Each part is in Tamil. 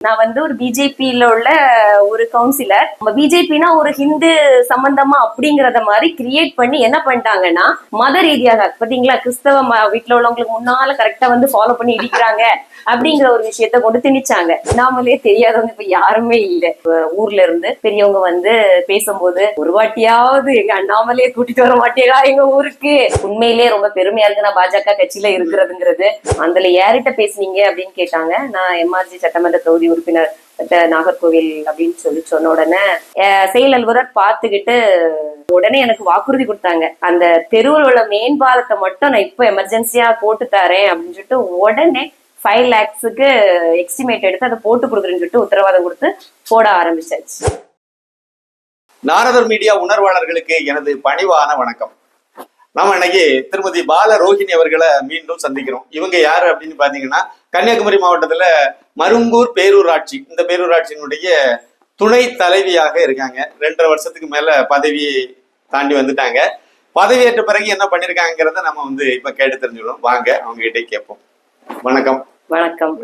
நான் வந்து ஒரு பிஜேபியில உள்ள ஒரு கவுன்சிலர் நம்ம பிஜேபினா ஒரு ஹிந்து சம்பந்தமா அப்படிங்கறத மாதிரி கிரியேட் பண்ணி என்ன பண்ணிட்டாங்கன்னா மத ரீதியாக பாத்தீங்களா கிறிஸ்தவ வீட்டுல உள்ளவங்களுக்கு முன்னால கரெக்டா வந்து ஃபாலோ பண்ணி இடிக்கிறாங்க அப்படிங்கிற ஒரு விஷயத்த கொண்டு திணிச்சாங்க. நாமளே தெரியாதவங்க இப்ப யாருமே இல்ல. ஊர்ல இருந்து பெரியவங்க வந்து பேசும்போது ஒரு வாட்டியாவது எங்க அண்ணாமலே கூட்டிட்டு வர மாட்டேங்கா எங்க ஊருக்கு? உண்மையிலேயே ரொம்ப பெருமையா இருக்கு. நான் பாஜக கட்சியில இருக்கிறதுங்கிறது. அதுல யார்கிட்ட பேசுனீங்க அப்படின்னு கேட்டாங்க. நான் எம்ஆர்ஜி சட்டமன்ற தொகுதி உறுப்பினர் நாகர்கோவில் அப்படின்னு சொல்லி சொன்ன உடனே செயல் அலுவலர் பார்த்துக்கிட்டு உடனே எனக்கு வாக்குறுதி கொடுத்தாங்க. அந்த தெருவில் உள்ள மேம்பாலத்தை மட்டும் நான் இப்போ எமர்ஜென்சியா போட்டு தரேன் அப்படின்னு சொல்லிட்டு உடனே ஃபைவ் லேக்ஸுக்கு எக்ஸ்டிமேட் எடுத்து அதை போட்டு கொடுக்குறேன்னு சொல்லிட்டு உத்தரவாதம் கொடுத்து போட ஆரம்பிச்சாச்சு. நாரதர் மீடியா உணர்வாளர்களுக்கு எனது பணிவான வணக்கம். நாம இன்னைக்கு திருமதி பால ரோஹிணி அவர்களை மீண்டும் சந்திக்கிறோம். இவங்க யாரு அப்படின்னு பாத்தீங்கன்னா கன்னியாகுமரி மாவட்டத்துல மருங்கூர் பேரூராட்சி இந்த பேரூராட்சியினுடைய துணை தலைவியாக இருக்காங்க. ரெண்டரை வருஷத்துக்கு மேல பதவி தாண்டி வந்துட்டாங்க. பதவியேற்ற பிறகு என்ன பண்ணிருக்காங்கிறத நம்ம வந்து இப்ப கேட்டு தெரிஞ்சுக்கணும். வாங்க அவங்க கிட்டே கேட்போம். வணக்கம். வணக்கம்.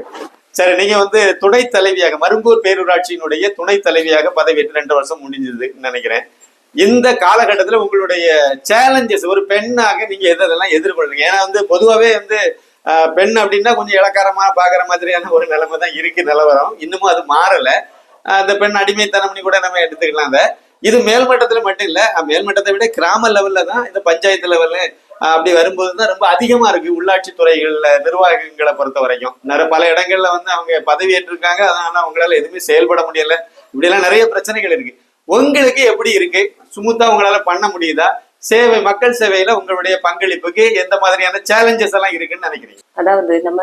சரி நீங்க வந்து துணை தலைவியாக மருங்கூர் பேரூராட்சியினுடைய துணை தலைவியாக பதவியேற்று ரெண்டு வருஷம் முடிஞ்சதுன்னு நினைக்கிறேன். இந்த காலகட்டத்துல உங்களுடைய சேலஞ்சஸ் ஒரு பெண்ணாக நீங்க எது எதெல்லாம் எதிர்கொள்றீங்க? ஏன்னா வந்து பொதுவாவே வந்து பெண் அப்படின்னா கொஞ்சம் இலக்காரமாக பாக்குற மாதிரியான ஒரு நிலைமை தான் இருக்கு நிலவரம். இன்னமும் அது மாறலை. அந்த பெண் அடிமைத்தனம்னு கூட நம்ம எடுத்துக்கலாம் அதை. இது மேல்மட்டத்தில் மட்டும் இல்ல மேல்மட்டத்தை விட கிராம லெவல்ல தான் இந்த பஞ்சாயத்து லெவல்ல அப்படி வரும்போது தான் ரொம்ப அதிகமா இருக்கு உள்ளாட்சி துறைகள்ல நிர்வாகங்களை பொறுத்த வரைக்கும். நிறைய பல இடங்கள்ல வந்து அவங்க பதவி ஏற்றிருக்காங்க அதனால அவங்களால எதுவுமே செயல்பட முடியல. இப்படி எல்லாம் நிறைய பிரச்சனைகள் இருக்கு. உங்களுக்கு எப்படி இருக்கு? சுமுத்தா உங்களால பண்ண முடியுதா? சேவை மக்கள் சேவையில உங்களுடைய பங்களிப்புக்கு எந்த மாதிரியான சேலஞ்சஸ் எல்லாம் இருக்குன்னு நினைக்கிறீங்க? அதாவது நம்ம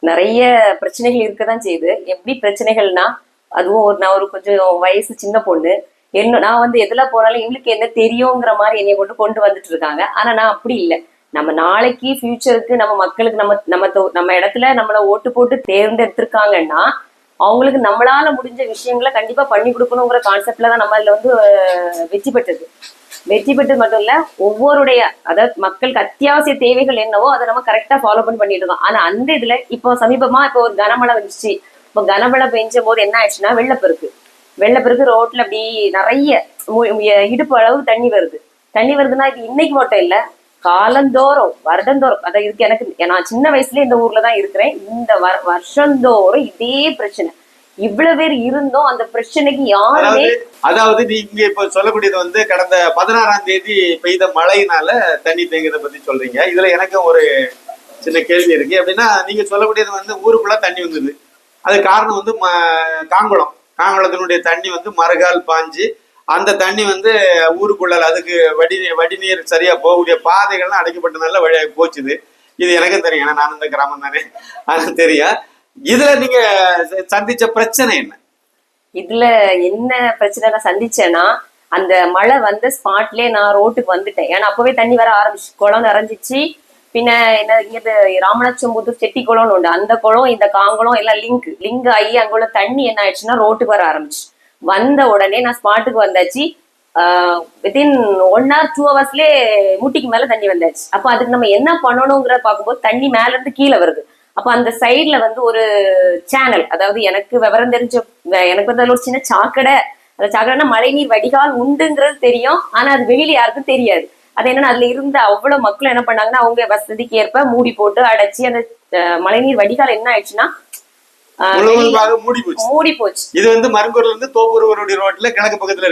நிறைய பிரச்சனைகள் இருக்கதான் செய்யுது. எப்படி பிரச்சனைகள்னா அதுவும் ஒரு நான் ஒரு கொஞ்சம் வயசு சின்ன பொண்ணு. என்ன நான் வந்து எதுல போனாலும் இவளுக்கு என்ன தெரியுங்கிற மாதிரி என்னை கொண்டு கொண்டு வந்துட்டு இருக்காங்க. ஆனா நான் அப்படி இல்லை. நம்ம நாளைக்கு ஃபியூச்சருக்கு நம்ம மக்களுக்கு நம்ம நம்ம தொ- நம்ம இடத்துல நம்மளை ஓட்டு போட்டு தேர்ந்தெடுத்திருக்காங்கன்னா அவங்களுக்கு நம்மளால முடிஞ்ச விஷயங்களை கண்டிப்பா பண்ணி கொடுக்கணுங்கிற கான்செப்ட்ல தான் நம்ம அதுல வந்து வெற்றி பெற்றது. வெற்றி பெற்றது மட்டும் இல்ல ஒவ்வொருடைய அதாவது மக்களுக்கு அத்தியாவசிய தேவைகள் என்னவோ அதை நம்ம கரெக்டா ஃபாலோ பண்ணி பண்ணிட்டு இருக்கோம். ஆனா அந்த இதுல இப்போ சமீபமா இப்போ ஒரு கனமழை வந்துச்சு. இப்போ கனமழை பெஞ்ச போது என்ன ஆயிடுச்சுன்னா வெள்ளப்பெருக்கு. வெள்ளப்பெருக்கு ரோட்ல அப்படி நிறைய மு- இடுப்பு அளவு தண்ணி வருது. தண்ணி வருதுன்னா இது இன்னைக்கு மட்டும் இல்லை காலந்தோறும் வருடந்தோறும் அதை இதுக்கு எனக்கு நான் சின்ன வயசுல இந்த ஊர்ல தான் இருக்கிறேன். இந்த வ- வருஷந்தோறும் இதே பிரச்சனை. இவ்வளவு பேர் இருந்தோம் அந்த பிரச்சனைக்கு யாருமே அதாவது நீங்க இப்ப சொல்லக்கூடியது வந்து கடந்த பதினாறாம் தேதி பெய்த மழையினால தண்ணி தேங்குறத பத்தி சொல்றீங்க. இதுல எனக்கு ஒரு சின்ன கேள்வி இருக்கு. அப்படின்னா நீங்க சொல்லக்கூடியது வந்து ஊருக்குள்ள தண்ணி வந்தது. அது காரணம் வந்து ம- காங்குளம். காங்குளத்தினுடைய தண்ணி வந்து மறுகால் பாஞ்சு அந்த தண்ணி வந்து ஊருக்குள்ள அதுக்கு வடி வடிநீர் சரியா போகக்கூடிய பாதைகள்லாம் அடைக்கப்பட்டனால வழி போச்சுது. இது எனக்கும் தெரியும். ஏன்னா நான் இந்த கிராமம் தானே. அது தெரியும். இதுல நீங்க சந்திச்ச பிரச்சனை என்ன? இதுல என்ன பிரச்சனை நான் சந்திச்சேன்னா அந்த மழை வந்த ஸ்பாட்லயே நான் ரோட்டுக்கு வந்துட்டேன். ஏன்னா அப்பவே தண்ணி வர ஆரம்பிச்சு குளம் நிறைஞ்சிச்சு. பின்ன என்ன இங்க ராமநாச்சம்புத்தூர் செட்டி குளம்னு உண்டு. அந்த குளம் இந்த காங்குளம் எல்லாம் லிங்க் லிங்க் ஆகி அங்குள்ள தண்ணி என்ன ஆயிடுச்சுன்னா ரோட்டுக்கு வர ஆரம்பிச்சு. வந்த உடனே நான் ஸ்பாட்டுக்கு வந்தாச்சு. வித்தின் ஒன் ஹவர் டூ ஹவர்ஸ்லயே முட்டிக்கு மேல தண்ணி வந்தாச்சு. அப்ப அதுக்கு நம்ம என்ன பண்ணணுங்கிற பார்க்கும்போது தண்ணி மேல இருந்து கீழே வருது. அப்ப அந்த சைடுல வந்து ஒரு சேனல் அதாவது எனக்கு விவரம் தெரிஞ்ச எனக்கு வந்து அதுல ஒரு சின்ன சாக்கடை அந்த சாக்கடைனா மழைநீர் வடிகால் உண்டுங்கிறது தெரியும். ஆனா அது வெளியில யாருக்கும் தெரியாது. அது என்னன்னா அதுல இருந்த அவ்வளவு மக்கள் என்ன பண்ணாங்கன்னா அவங்க வசதிக்கு ஏற்ப மூடி போட்டு அடைச்சி அந்த அஹ், மழைநீர் வடிகால் என்ன ஆயிடுச்சுன்னா மூடி போச்சு மூடி போச்சு இது வந்து மருங்கூர்ல இருந்து தோப்பூர் ரோட்ல கிழக்கு பக்கத்துல.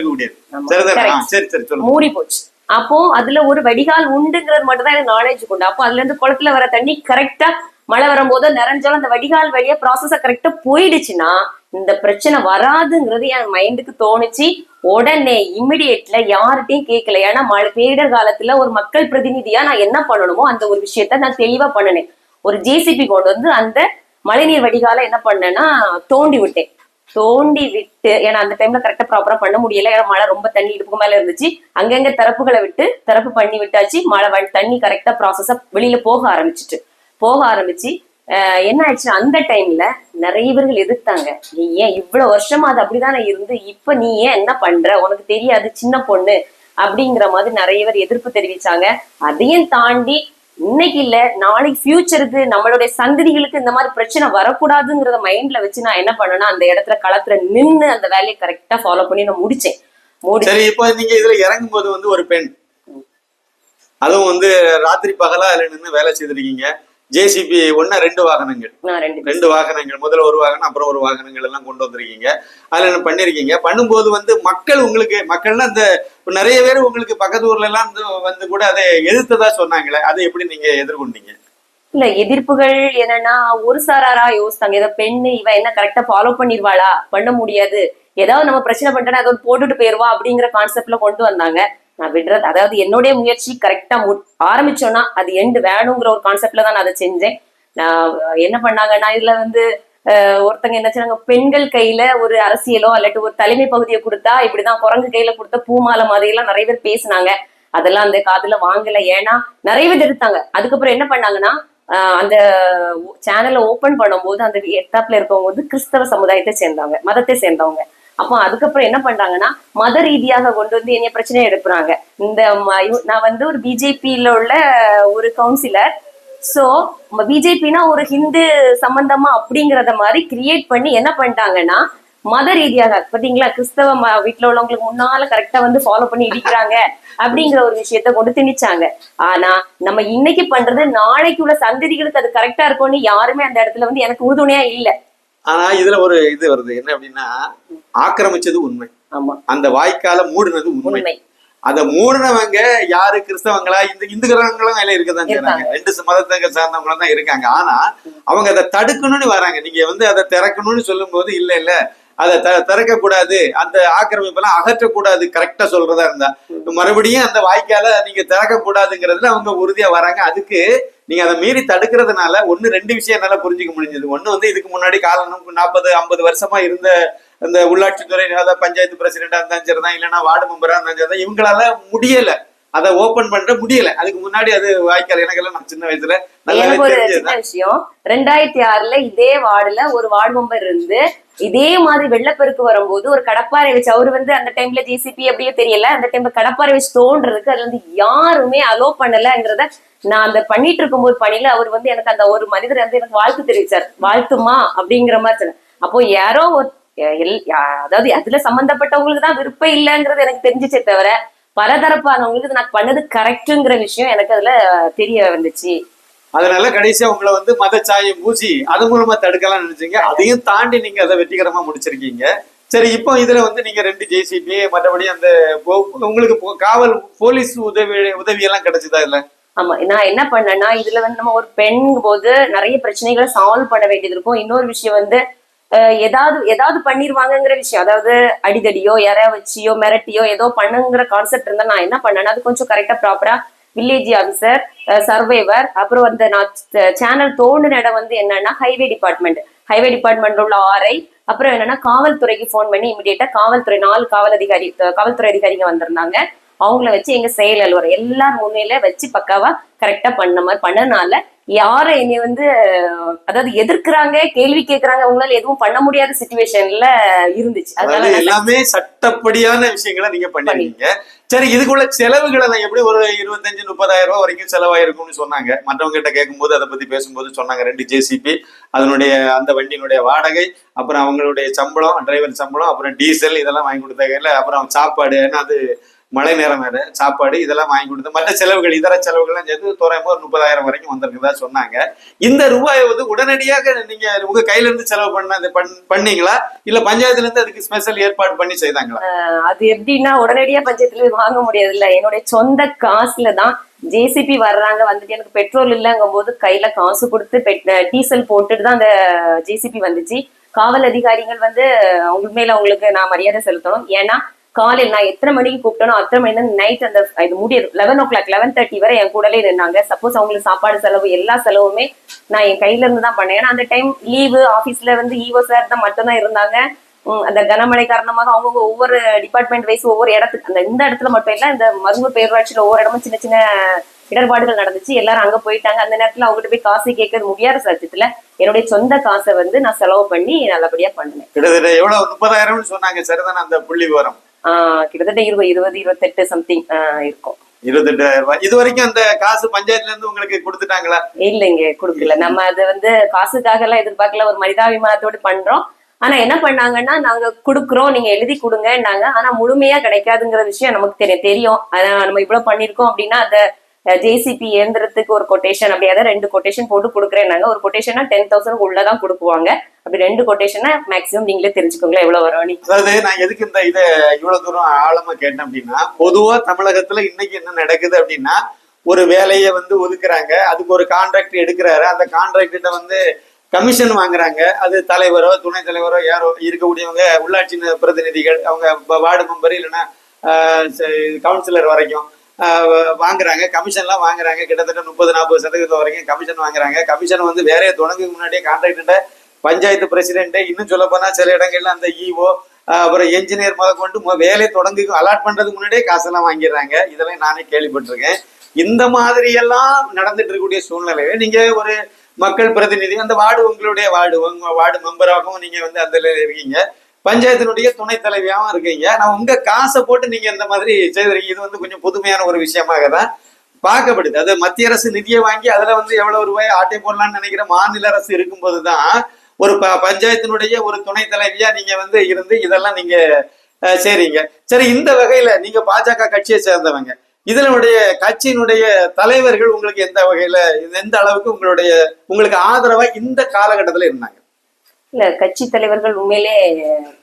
சரி சரி. சொல்லுங்க. மூடி போச்சு அப்போ அதுல ஒரு வடிகால் உண்டுங்கிறது மட்டும் தான் எனக்கு நாலேஜ் கொண்டு அப்போ அதுல இருந்து குளத்துல வர தண்ணி கரெக்டா மழை வரும்போது நிறைஞ்சாலும் அந்த வடிகால் வழியா ப்ராசஸ கரெக்டா போயிடுச்சுன்னா இந்த பிரச்சனை வராதுங்கிறது என் மைண்டுக்கு தோணுச்சு. உடனே இமிடியேட்ல யார்கிட்டயும் கேட்கல. ஏன்னா மழை பேரிடர் காலத்துல ஒரு மக்கள் பிரதிநிதியா நான் என்ன பண்ணணுமோ அந்த ஒரு விஷயத்த நான் தெளிவா பண்ணினேன். ஒரு ஜேசிபி கொண்டு வந்து அந்த மழைநீர் வடிகால என்ன பண்ணேன்னா தோண்டி விட்டேன். தோண்டி விட்டு ஏன்னா அந்த டைம்ல கரெக்டா ப்ராப்பரா பண்ண முடியல. ஏன்னா மழை ரொம்ப தண்ணி இடுப்புக்கு மேல இருந்துச்சு. அங்கங்க திறப்புகளை விட்டு திறப்பு பண்ணி விட்டாச்சு. மழை தண்ணி கரெக்டா ப்ராசஸா வெளியில போக ஆரம்பிச்சிட்டு. போக ஆரம்பிச்சு என்ன ஆயிடுச்சு அந்த டைம்ல நிறைய பேர்கள் எதிர்த்தாங்க. நீ ஏன் இவ்வளவு வருஷமா அது அப்படிதானே இருந்து இப்ப நீ ஏன் என்ன பண்ற? உனக்கு தெரியாது சின்ன பொண்ணு அப்படிங்கிற மாதிரி நிறைய பேர் எதிர்ப்பு தெரிவிச்சாங்க. அதையும் தாண்டி இன்னைக்கு இல்ல நாளைக்கு ஃபியூச்சருக்கு நம்மளுடைய சந்ததிகளுக்கு இந்த மாதிரி பிரச்சனை வரக்கூடாதுங்கிறத மைண்ட்ல வச்சு நான் என்ன பண்ணேன்னா அந்த இடத்துல களத்துல நின்னு அந்த வேலையை கரெக்டா ஃபாலோ பண்ணி நான் முடிச்சேன். சரி இப்போ நீங்க இதுல இறங்கும் போது வந்து ஒரு பெண். அதுவும் வந்து ராத்திரி பகலா அதுல நின்று வேலை செய்திருக்கீங்க ஜேசிபி ஒன்னா ரெண்டு வாகனங்கள். ரெண்டு வாகனங்கள். முதல்ல ஒரு வாகனம் அப்புறம் ஒரு வாகனங்கள் எல்லாம் கொண்டு வந்திருக்கீங்க. அதுல என்ன பண்ணிருக்கீங்க? பண்ணும்போது வந்து மக்கள் உங்களுக்கு மக்கள்னா இந்த நிறைய பேர் உங்களுக்கு பக்கத்து ஊர்ல எல்லாம் வந்து கூட அதை எதிர்த்ததா சொன்னாங்களே அதை எப்படி நீங்க எதிர்கொண்டீங்க? இல்ல எதிர்ப்புகள் என்னன்னா ஒரு சாராரா யோசித்தாங்க ஏதோ பெண்ணு இவ என்ன கரெக்டா ஃபாலோ பண்ணிருவாளா? பண்ண முடியாது. ஏதாவது நம்ம பிரச்சனை பண்ணிட்டோன்னா அதை போட்டுட்டு போயிருவா அப்படிங்கிற கான்செப்ட்ல கொண்டு வந்தாங்க. நான் விடுறது. அதாவது என்னுடைய முயற்சி கரெக்டா ஆரம்பிச்சோன்னா அது எண்டு வேணுங்கிற ஒரு கான்செப்ட்ல தான் நான் அதை செஞ்சேன். நான் என்ன பண்ணாங்கன்னா இதுல வந்து ஒருத்தங்க என்ன செய்றாங்க பெண்கள் கையில ஒரு அரசியலோ அல்லட்டு ஒரு தலைமை பகுதியை கொடுத்தா இப்படிதான் குரங்கு கையில கொடுத்த பூமாலை மாதிரி எல்லாம் நிறைய பேர் பேசினாங்க. அதெல்லாம் அந்த காதுல வாங்கல. ஏன்னா நிறைய பேர் எடுத்தாங்க. அதுக்கப்புறம் என்ன பண்ணாங்கன்னா ஆஹ் அந்த சேனலை ஓபன் பண்ணும்போது அந்த எட்டாப்ல இருக்கவங்க வந்து கிறிஸ்தவ சமுதாயத்தை சேர்ந்தவங்க மதத்தை சேர்ந்தவங்க. அப்போ அதுக்கப்புறம் என்ன பண்றாங்கன்னா மத ரீதியாக கொண்டு வந்து என்ன பிரச்சனையை எழுப்புறாங்க. இந்த நான் வந்து ஒரு பிஜேபியில உள்ள ஒரு கவுன்சிலர் சோ பிஜேபினா ஒரு ஹிந்து சம்பந்தமா அப்படிங்கறத மாதிரி கிரியேட் பண்ணி என்ன பண்ணிட்டாங்கன்னா மத ரீதியாக பாத்தீங்களா கிறிஸ்தவ ம- வீட்டுல உள்ளவங்களுக்கு முன்னால கரெக்டா வந்து ஃபாலோ பண்ணி இடிக்கிறாங்க அப்படிங்கிற ஒரு விஷயத்த கொண்டு திணிச்சாங்க. ஆனா நம்ம இன்னைக்கு பண்றது நாளைக்கு உள்ள சந்ததிகளுக்கு அது கரெக்டா இருக்கும்னு யாருமே அந்த இடத்துல வந்து எனக்கு உறுதுணையா இல்ல. ஆனா இதுல ஒரு இது வருது. என்ன அப்படின்னா ஆக்கிரமிச்சது உண்மை. ஆமா. அந்த வாய்க்கால மூடுனது உண்மை. அத மூடினவங்க யாரு? கிறிஸ்தவங்களா? இந்த இந்துக்கிறவங்களும் அதுல இருக்கதான் செய்றாங்க ரெண்டு மதத்தை சார்ந்தவங்களும் தான் இருக்காங்க. ஆனா அவங்க அதை தடுக்கணும்னு வராங்க. நீங்க வந்து அதை திறக்கணும்னு சொல்லும் போது இல்ல இல்ல. அதை த திறக்க கூடாது அந்த ஆக்கிரமிப்பெல்லாம் அகற்றக்கூடாது. கரெக்டா சொல்றதா இருந்தா. மறுபடியும் அந்த வாய்க்கால நீங்க திறக்க கூடாதுங்கிறதுல அவங்க உறுதியா வராங்க. அதுக்கு நீங்க அதை மீறி தடுக்கிறதுனால ஒண்ணு ரெண்டு விஷயம் என்னால புரிஞ்சுக்க முடிஞ்சது. ஒண்ணு வந்து இதுக்கு முன்னாடி காலம் நாற்பது ஐம்பது வருஷமா இருந்த அந்த உள்ளாட்சித்துறை அதாவது பஞ்சாயத்து பிரசிடண்டா இருந்தாலும் சரிதான் இல்லைன்னா வார்டு மெம்பரா இருந்தாலும் சரிதான் இவங்களால முடியல. அதை ஓபன் பண்ற முடியல. அதுக்கு முன்னாடி அது வாய்க்கால் எனக்கெல்லாம் நான் சின்ன வயசுல சின்ன விஷயம். ரெண்டாயிரத்தி ஆறுல இதே வார்டுல ஒரு வார்டு மெம்பர் இருந்து இதே மாதிரி வெள்ளப்பெருக்கு வரும்போது ஒரு கடப்பாரை வச்சு அவரு வந்து அந்த டைம்ல ஜிசிபி அப்படியே தெரியல. அந்த டைம்ல கடப்பாரை வச்சு தோன்றதுக்கு அதுல வந்து யாருமே அலோ பண்ணலங்கிறத நான் அந்த பண்ணிட்டு இருக்கும்போது பணியில அவர் வந்து எனக்கு அந்த ஒரு மனிதர் வந்து எனக்கு வாழ்த்து தெரிவிச்சார். வாழ்த்துமா? அப்படிங்கிற மாதிரி சொன்னார். அப்போ யாரோ ஒரு எல்- யா- அதாவது அதுல சம்பந்தப்பட்டவங்களுக்கு தான் விருப்பம் இல்லைங்கிறது எனக்கு தெரிஞ்சிச்சே தவிர பலதரப்பானவங்களுக்கு நான் பண்ணது கரெக்டுங்கிற விஷயம் எனக்கு அதுல தெரிய வந்துச்சு. அதனால கடைசியா உங்களை வந்து மத சாயம் பூசி அது மூலமா தடுக்கலாம் நினைச்சீங்க. அதையும் தாண்டி நீங்க அதை வெற்றிகரமா முடிச்சிருக்கீங்க. சரி இப்போ இதுல வந்து நீங்க ரெண்டு ஜேசிபி மற்றபடி அந்த உங்களுக்கு போ- காவல் போலீஸ் உதவி உதவி எல்லாம் கிடைச்சதா இல்ல ஆமா நான் என்ன பண்ணேன்னா இதுல வந்து நம்ம ஒரு பெண் போது நிறைய பிரச்சனைகளை சால்வ் பண்ண வேண்டியது இருக்கும். இன்னொரு விஷயம் வந்து ஏதாவது ஏதாவது பண்ணிருவாங்கங்கிற விஷயம். அதாவது அடிதடியோ யாரையா வச்சியோ மிரட்டியோ ஏதோ பண்ணுங்கிற கான்செப்ட் இருந்தா நான் என்ன பண்ணேன்னா அது கொஞ்சம் கரெக்டா ப்ராப்பரா வில்லேஜ் ஆஃபீஸர் சர்வேவர் அப்புறம் அந்த நான் uh, சேனல் தோண்டின இடம் வந்து என்னன்னா ஹைவே டிபார்ட்மெண்ட் ஹைவே டிபார்ட்மெண்ட் உள்ள ஆர்ஐ அப்புறம் என்னன்னா காவல்துறைக்கு ஃபோன் பண்ணி இமிடியேட்டா காவல்துறை நாலு காவல் அதிகாரி காவல்துறை அதிகாரிங்க வந்திருந்தாங்க. அவங்கள வச்சு எங்க செயல் அலுவலர் எல்லாரும் முன்னில வச்சு பக்காவா கரெக்டா பண்ண மாதிரி பண்ணனால யாரும் என்னை வந்து அதாவது எதிர்க்கிறாங்க கேள்வி கேட்கறாங்க அவங்களால எதுவும் பண்ண முடியாத சுச்சுவேஷன்ல இருந்துச்சு. அதனால எல்லாமே சட்டப்படியான விஷயங்களை நீங்க பண்ணிருக்கீங்க. சரி இதுக்குள்ள செலவுகள் எல்லாம் எப்படி ஒரு இருபத்தஞ்சு முப்பதாயிரம் ரூபாய் வரைக்கும் செலவாயிருக்கும்னு சொன்னாங்க. மற்றவங்க கிட்ட கேட்கும்போது அதை பத்தி பேசும்போது சொன்னாங்க ரெண்டு ஜேசிபி அதனுடைய அந்த வண்டியினுடைய வாடகை அப்புறம் அவங்களுடைய சம்பளம் டிரைவர் சம்பளம் அப்புறம் டீசல் இதெல்லாம் வாங்கி கொடுத்தாங்க அப்புறம் சாப்பாடு ஏன்னா அது மழை நேரம் வேறு சாப்பாடு இதெல்லாம் வாங்கி கொடுத்து மற்ற செலவுகள் இதர செலவுகள்லாம் சேர்த்து தோராயமாக ஒரு முப்பதாயிரம் வரைக்கும் வந்திருக்கிறதா சொன்னாங்க. இந்த ரூபாயை வந்து உடனடியாக நீங்க உங்கள் கையில இருந்து செலவு பண்ண பண்- பண்ணீங்களா? இல்லை பஞ்சாயத்துலேருந்து அதுக்கு ஸ்பெஷல் ஏற்பாடு பண்ணி செய்தாங்களா? அது எப்படின்னா உடனடியாக பஞ்சாயத்துல வாங்க முடியாது இல்ல என்னுடைய சொந்த காசுல தான் ஜேசிபி வர்றாங்க வந்துட்டு எனக்கு பெட்ரோல் இல்லைங்கும் போது கையில காசு கொடுத்து பெட்- டீசல் போட்டுட்டு தான் அந்த ஜேசிபி வந்துச்சு. காவல் அதிகாரிகள் வந்து அவங்க மேல அவங்களுக்கு நான் மரியாதை செலுத்தணும். ஏன்னா காலையில் நான் எத்தனை மணிக்கு கூப்பிட்டனோ அத்தனை மணி தான் நைட் அந்த இது முடிய eleven o'clock eleven thirty வரை என் கூடலே நின்னாங்க. சப்போஸ் அவங்களுக்கு சாப்பாடு செலவு எல்லா செலவுமே நான் என் கையில இருந்து தான் பண்ணேன். ஏன்னா அந்த டைம் லீவு ஆபீஸ்ல வந்து ஈவோ சார் தான் மட்டும்தான் இருந்தாங்க. அந்த கனமழை காரணமாக அவங்கவுங்க ஒவ்வொரு டிபார்ட்மெண்ட் வைஸ் ஒவ்வொரு இடத்துக்கு அந்த இந்த இடத்துல மட்டும் இல்ல இந்த மருங்கூர் பேரூராட்சியில ஒவ்வொரு இடமும் சின்ன சின்ன இடர்பாடுகள் நடந்துச்சு. எல்லாரும் அங்க போயிட்டாங்க. அந்த நேரத்துல அவங்ககிட்ட போய் காசு கேட்கறது முடியாத சத்தியத்துல என்னுடைய சொந்த காசை வந்து நான் செலவு பண்ணி நல்லபடியா பண்ணேன் கிட்டத்தட்ட எவ்வளவு? முப்பதாயிரம்னு சொன்னாங்க. சரிதானே அந்த புள்ளி விவரம்? கிட்டத்தட்ட இருபது இருபது இருபத்தெட்டு சம்திங் இருக்கும். இருபத்தெட்டாயிரம் ரூபாய். இது வரைக்கும் அந்த காசு பஞ்சாயத்துல இருந்து உங்களுக்கு கொடுத்துட்டாங்களா? இல்லைங்க கொடுக்கல. நம்ம அது வந்து காசுக்காக எல்லாம் எதிர்பார்க்கல. ஒரு மனிதாபிமானத்தோடு பண்றோம். ஆனா என்ன பண்ணாங்கன்னா நாங்க குடுக்குறோம். நீங்க எழுதி கொடுங்கன்னாங்க. ஆனா முழுமையா கிடைக்காதுங்கிற விஷயம் நமக்கு தெரியும். தெரியும் நம்ம இவ்வளவு பண்ணிருக்கோம் அப்படின்னா அந்த ஜேசிபி இயந்திரத்துக்கு ஒரு கொட்டேஷன் அப்படி அதான் ரெண்டு கொட்டேஷன் போட்டு கொடுக்குறேன்னாங்க. ஒரு கொட்டேஷனா டென் தௌசண்ட் உள்ளதான் கொடுக்குவாங்க. அப்படி ரெண்டு கொட்டேஷனா மேக்ஸிமம் நீங்களே தெரிஞ்சுக்கோங்களேன் எவ்வளவு வரும் நீ அதாவது நான் எதுக்கு இந்த இதை இவ்வளவு தூரம் ஆழமா கேட்டேன் அப்படின்னா பொதுவா தமிழகத்துல இன்னைக்கு என்ன நடக்குது அப்படின்னா ஒரு வேலையை வந்து ஒதுக்குறாங்க அதுக்கு ஒரு கான்ட்ராக்ட் எடுக்கிறாரு. அந்த கான்ட்ராக்ட வந்து கமிஷன் வாங்குறாங்க. அது தலைவரோ துணைத் தலைவரோ யாரோ இருக்கக்கூடியவங்க உள்ளாட்சி பிரதிநிதிகள் அவங்க வார்டு மெம்பர் இல்லைன்னா கவுன்சிலர் வரைக்கும். வாங்குறாங்க. கமிஷன்லாம் வாங்குறாங்க. கிட்டத்தட்ட முப்பது நாற்பது சதவீதம் வரைக்கும் கமிஷன் வாங்குறாங்க. கமிஷன் வந்து வேறைய தொடங்குக்கு முன்னாடியே கான்ட்ராக்ட பஞ்சாயத்து பிரசிடென்ட்டு இன்னும் சொல்ல போனால் சில இடங்கள்ல அந்த இஓ அப்புறம் என்ஜினியர் முத கொண்டு வேலை தொடங்கி அலாட் பண்ணுறதுக்கு முன்னாடியே காசெல்லாம் வாங்கிடுறாங்க. இதெல்லாம் நானே கேள்விப்பட்டிருக்கேன். இந்த மாதிரியெல்லாம் நடந்துட்டு இருக்கக்கூடிய சூழ்நிலையில நீங்கள் ஒரு மக்கள் பிரதிநிதி அந்த வார்டு உங்களுடைய வார்டு உங்க வார்டு மெம்பராகவும் நீங்கள் வந்து அந்த இருக்கீங்க. பஞ்சாயத்தினுடைய துணைத் தலைவியாகவும் இருக்கீங்க. நான் உங்க காசை போட்டு நீங்க இந்த மாதிரி செய்திருக்கீங்க இது வந்து கொஞ்சம் புதுமையான ஒரு விஷயமாக தான் பார்க்கப்படுது. அது மத்திய அரசு நிதியை வாங்கி அதுல வந்து எவ்வளவு ரூபாய் ஆட்டை போடலாம்னு நினைக்கிற மாநில அரசு இருக்கும்போது தான் ஒரு ப பஞ்சாயத்தினுடைய ஒரு துணைத் தலைவியா நீங்க வந்து இருந்து இதெல்லாம் நீங்க சரிங்க சரி இந்த வகையில நீங்க பாஜக கட்சியை சேர்ந்தவங்க. இதனுடைய கட்சியினுடைய தலைவர்கள் உங்களுக்கு எந்த வகையில எந்த அளவுக்கு உங்களுடைய உங்களுக்கு ஆதரவா இந்த காலகட்டத்துல இருந்தாங்க? இல்ல கட்சி தலைவர்கள் உண்மையிலே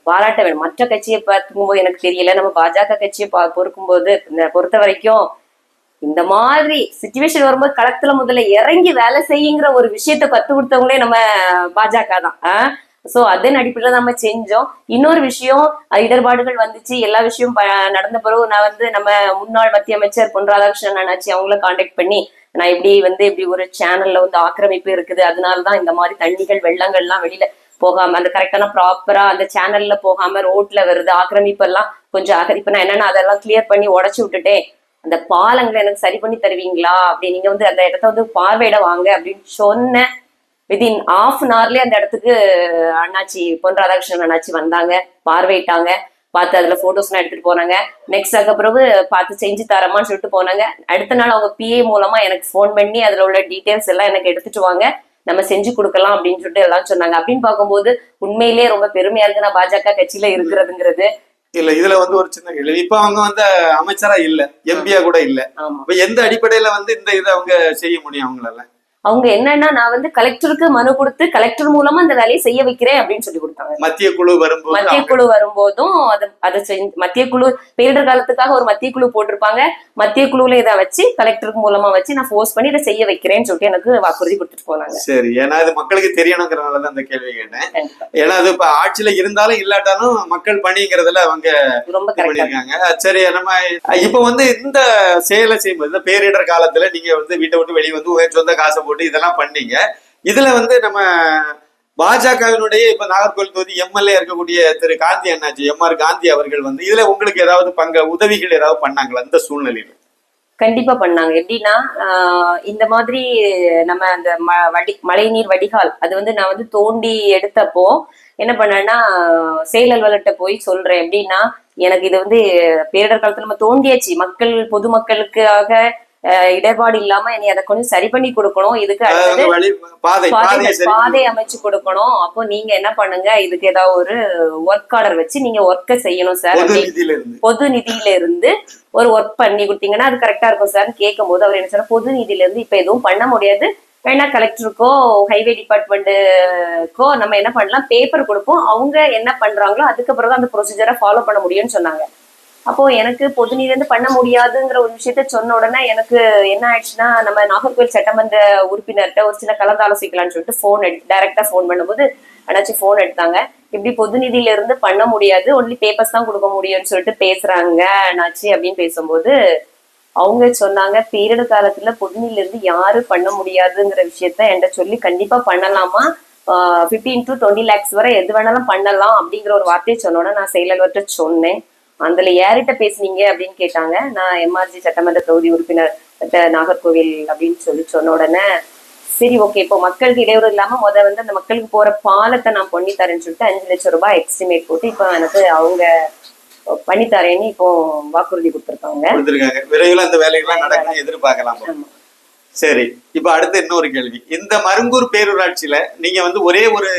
பாராட்ட வேண்டும். மற்ற கட்சியை பார்க்கும்போது எனக்கு தெரியல. நம்ம பாஜக கட்சியை பா பொறுக்கும் போது பொறுத்த வரைக்கும் இந்த மாதிரி சுச்சுவேஷன் வரும்போது களத்துல முதல்ல இறங்கி வேலை செய்யுங்கிற ஒரு விஷயத்த கத்து கொடுத்தவங்களே நம்ம பாஜக தான். சோ அதன் அடிப்படையில நம்ம செஞ்சோம். இன்னொரு விஷயம் இடர்பாடுகள் வந்துச்சு. எல்லா விஷயம் நடந்த பிறகு நான் வந்து நம்ம முன்னாள் மத்திய அமைச்சர் பொன் ராதாகிருஷ்ணன் அண்ணாச்சி அவங்கள காண்டாக்ட் பண்ணி நான் இப்படி வந்து இப்படி ஒரு சேனல்ல வந்து ஆக்கிரமிப்பு இருக்குது. அதனாலதான் இந்த மாதிரி தண்ணிகள் வெள்ளங்கள்லாம் வெளியில போகாம அந்த கரெக்டான ப்ராப்பரா அந்த சேனல்ல போகாம ரோட்ல வருது ஆக்கிரமிப்பு எல்லாம் கொஞ்சம் ஆக இப்ப நான் என்னன்னா அதெல்லாம் கிளியர் பண்ணி உடச்சு விட்டுட்டேன். அந்த பாலங்களை எனக்கு சரி பண்ணி தருவீங்களா? அப்படி நீங்க வந்து அந்த இடத்த வந்து பார்வையிட வாங்க அப்படின்னு சொன்ன வித்தின் ஆஃப் அன் ஹவர்லயே அந்த இடத்துக்கு அண்ணாச்சி பொன் ராதாகிருஷ்ணன் அண்ணாச்சி வந்தாங்க பார்வையிட்டாங்க. பார்த்து அதுல போட்டோஸ்லாம் எடுத்துட்டு போனாங்க. நெக்ஸ்ட் அதுக்கு பிறகு பார்த்து செஞ்சு தரமான்னு சொல்லிட்டு போனாங்க. அடுத்த நாள் அவங்க பிஏ மூலமா எனக்கு ஃபோன் பண்ணி அதுல உள்ள டீட்டெயில்ஸ் எல்லாம் எனக்கு எடுத்துட்டு வாங்க. நம்ம செஞ்சு கொடுக்கலாம் அப்படின்னு சொல்லிட்டு எல்லாம் சொன்னாங்க. அப்படின்னு பார்க்கும்போது உண்மையிலேயே ரொம்ப பெருமையா இருக்கு. நான் பாஜக கட்சியில இருக்கிறதுங்கிறது. இல்ல இதுல வந்து ஒரு சின்ன கேள்வி இப்ப அவங்க வந்து அமைச்சரா இல்ல எம்பியா கூட இல்ல. எந்த அடிப்படையில வந்து இந்த இதை அவங்க செய்ய முடியும் அவங்களால? அவங்க என்னன்னா நான் வந்து கலெக்டருக்கு மனு கொடுத்து கலெக்டர் மூலமா அந்த வேலையை செய்ய வைக்கிறேன் அப்படின்னு சொல்லி கொடுத்தாங்க. மத்திய குழு வரும்போது மத்திய குழு வரும்போதும் அது அதை மத்திய குழு பேரிடர் காலத்துக்காக ஒரு மத்திய குழு போட்டிருப்பாங்க. மத்திய குழுல இதை வச்சு கலெக்டருக்கு மூலமா வச்சு நான் ஃபோர்ஸ் பண்ணி இதை செய்ய வைக்கிறேன்னு சொல்லிட்டு எனக்கு வாக்குறுதி கொடுத்துட்டு போனாங்க. சரி ஏன்னா இது மக்களுக்கு தெரியணுங்கிறனால தான் இந்த கேள்வி கேட்டேன். ஏன்னா அது இப்ப ஆட்சியில இருந்தாலும் இல்லாட்டாலும் மக்கள் பணிங்கிறதுல அவங்க ரொம்ப பண்ணிருக்காங்க சரி நம்ம இப்ப வந்து இந்த செயலை செய்யும்போது பேரிடர் காலத்துல நீங்க வந்து வீட்டை விட்டு வெளியே வந்து சொந்த காசை போட்டு இதெல்லாம் பண்ணீங்க. இதுல வந்து நம்ம பாஜகவினுடைய இப்ப நாகர்கோவில் தொகுதி எம்எல்ஏ இருக்கக்கூடிய திரு காந்தி அண்ணாச்சி எம் ஆர் காந்தி அவர்கள் வந்து இதுல உங்களுக்கு ஏதாவது பங்க உதவிகள் ஏதாவது பண்ணாங்களா இந்த சூழ்நிலையில? கண்டிப்பா பண்ணாங்க. எப்படின்னா ஆஹ் இந்த மாதிரி நம்ம அந்த ம- வடி மழைநீர் வடிகால் அது வந்து நான் வந்து தோண்டி எடுத்தப்போ என்ன பண்ணேன்னா செயல் அலுவலர்கிட்ட போய் சொல்றேன். எப்படின்னா எனக்கு இது வந்து பேரிடர் காலத்துல நம்ம தோண்டியாச்சு. மக்கள் பொதுமக்களுக்காக இடர்பாடு இல்லாம என்னை அதை கொஞ்சம் சரி பண்ணி கொடுக்கணும். இதுக்கு அடுத்தது பாதை அமைச்சு கொடுக்கணும். அப்போ நீங்க என்ன பண்ணுங்க? இதுக்கு ஏதாவது ஒரு ஒர்க் ஆர்டர் வச்சு நீங்க ஒர்க்கை செய்யணும் சார் பொது நிதியில இருந்து ஒரு ஒர்க் பண்ணி கொடுத்தீங்கன்னா அது கரெக்டா இருக்கும் சார் கேட்கும் போது அவர் என்ன சொன்னா பொது நிதியில இருந்து இப்ப எதுவும் பண்ண முடியாது. வேணா கலெக்டருக்கோ ஹைவே டிபார்ட்மெண்ட்டுக்கோ நம்ம என்ன பண்ணலாம்? பேப்பர் கொடுப்போம். அவங்க என்ன பண்றாங்களோ அதுக்கப்புறம் தான் அந்த ப்ரொசீஜரை ஃபாலோ பண்ண முடியும்னு சொன்னாங்க. அப்போ எனக்கு பொது நிதியில பண்ண முடியாதுங்கிற ஒரு விஷயத்த சொன்ன உடனே எனக்கு என்ன ஆயிடுச்சுன்னா நம்ம நாகர்கோவில் சட்டமன்ற உறுப்பினர்கிட்ட ஒரு சின்ன கலந்து ஆலோசிக்கலாம்னு சொல்லிட்டு ஃபோன் எடுத்து டைரக்டா ஃபோன் பண்ணும்போது அண்ணாச்சி ஃபோன் எடுத்தாங்க. இப்படி பொது நிதியில இருந்து பண்ண முடியாது ஒன்லி பேப்பர்ஸ் தான் கொடுக்க முடியும்னு சொல்லிட்டு பேசுறாங்க அண்ணாச்சி அப்படின்னு பேசும்போது அவங்க சொன்னாங்க பீரியடு காலத்துல பொதுநில இருந்து யாரு பண்ண முடியாதுங்கிற விஷயத்த என்கிட்ட சொல்லி கண்டிப்பா பண்ணலாமா? ஃபிஃப்டீன் டு டுவெண்ட்டி லேக்ஸ் வரை எது வேணாலும் பண்ணலாம் அப்படிங்கிற ஒரு வார்த்தையை சொன்னோட நான் செயலர்கிட்ட சொன்னேன். அதுல யார்கிட்ட பேசுனீங்க அப்படின்னு கேட்டாங்க. நான் எம்ஆர்ஜி சட்டமன்ற தொகுதி உறுப்பினர் நாகர்கோவில் அப்படின்னு சொல்லி சொன்ன உடனே சரி ஓகே இப்போ மக்களுக்கு இடையூறு இல்லாம முத வந்து அந்த மக்களுக்கு போற பாலத்தை நான் பண்ணி தரேன்னு சொல்லிட்டு அஞ்சு லட்சம் ரூபாய் எஸ்டிமேட் போட்டு இப்போ எனக்கு அவங்க பண்ணித்தரேன்னு இப்போ வாக்குறுதி கொடுத்துருக்காங்க. விரைவில் அந்த வேலைகள்லாம் நடக்கணும் எதிர்பார்க்கலாம். சரி இப்ப அடுத்து இன்னொரு கேள்வி. இந்த மருங்கூர் பேரூராட்சியில நீங்க வந்து ஒரே ஒரு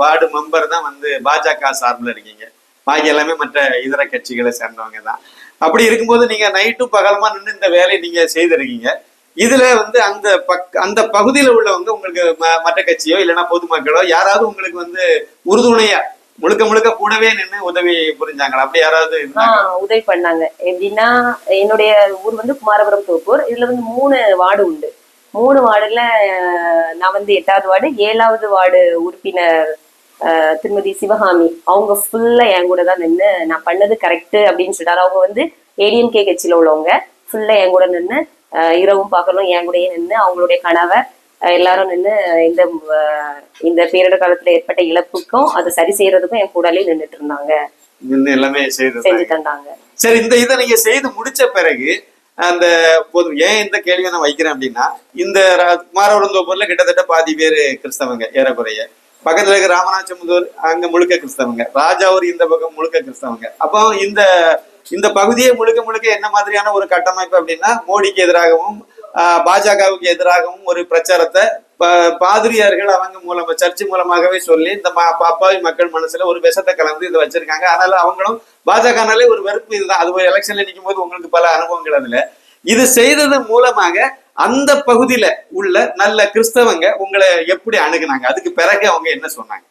வார்டு மெம்பர் தான் வந்து பாஜக சார்பில் இருக்கீங்க. பாக்கி எல்லாமே மற்ற இதர கட்சிகளை சேர்ந்தவங்க தான் அப்படி இருக்கும்போது நீங்க நைட்டும் பகலமா நின்று இந்த வேலையை நீங்க செய்திருக்கீங்க. இதுல வந்து அந்த பக் அந்த பகுதியில உள்ளவங்க உங்களுக்கு ம- மற்ற கட்சியோ இல்லைன்னா பொதுமக்களோ யாராவது உங்களுக்கு வந்து உறுதுணையா முழுக்க முழுக்க கூடவே நின்று உதவி புரிஞ்சாங்களா? அப்படி யாராவது உதவி பண்ணாங்க. எப்படின்னா என்னுடைய ஊர் வந்து குமாரபுரம் தோப்பூர். இதுல வந்து மூணு வார்டு உண்டு. மூணு வார்டுல நான் வந்து எட்டாவது வார்டு ஏழாவது வார்டு உறுப்பினர் திருமதி சிவகாமி. அவங்க ஃபுல்லா என் கூட தான் நின்று நான் பண்ணது கரெக்ட் அப்படின்னு சொல்லிட்டாரு. அவங்க வந்து ஏடிஎம்கே கட்சியில உள்ளவங்க. ஃபுல்லா என் கூட நின்று இரவும் பகலும் என் கூடயே நின்று அவங்களுடைய அஹ், எல்லாரும் நின்று இந்த இந்த பேரிடர் காலத்துல ஏற்பட்ட இழப்புக்கும் அதை சரி செய்யறதுக்கும் என் கூடலே நின்றுட்டு இருந்தாங்க. நின்று எல்லாமே செய்து செஞ்சு தந்தாங்க. சரி இந்த இதை நீங்க செய்து முடிச்ச பிறகு அந்த போதும் ஏன் இந்த கேள்வியை நான் வைக்கிறேன் அப்படின்னா இந்த ர- குமாரவரந்தோப்பூர்ல கிட்டத்தட்ட பாதி பேர் கிறிஸ்தவங்க ஏறக்குறைய. பக்கத்துல இருக்க ராமநாச்சமுதூர் அங்க முழுக்க கிறிஸ்தவங்க. ராஜாவூர் இந்த பக்கம் முழுக்க கிறிஸ்தவங்க. அப்போ இந்த இந்த பகுதியே முழுக்க முழுக்க என்ன மாதிரியான ஒரு கட்டமைப்பு அப்படின்னா மோடிக்கு எதிராகவும் பாஜகவுக்கு எதிராகவும் ஒரு பிரச்சாரத்தை பாதிரியார்கள் அவங்க மூலமா சர்ச்சு மூலமாகவே சொல்லி இந்த ம- அப்பாவி மக்கள் மனசுல ஒரு விஷத்தை கலந்து இதை வச்சிருக்காங்க. அதனால அவங்களும் பாஜகனாலே ஒரு வெறுப்பு இதுதான். அது ஒரு எலெக்ஷன்ல நிற்கும் போது உங்களுக்கு பல அனுபவங்கள் அதுல. இது செய்தது மூலமாக அந்த பகுதியில உள்ள நல்ல கிறிஸ்தவங்க உங்களை எப்படி அணுகுனாங்க? அதுக்கு பிறகு அவங்க என்ன சொன்னாங்க?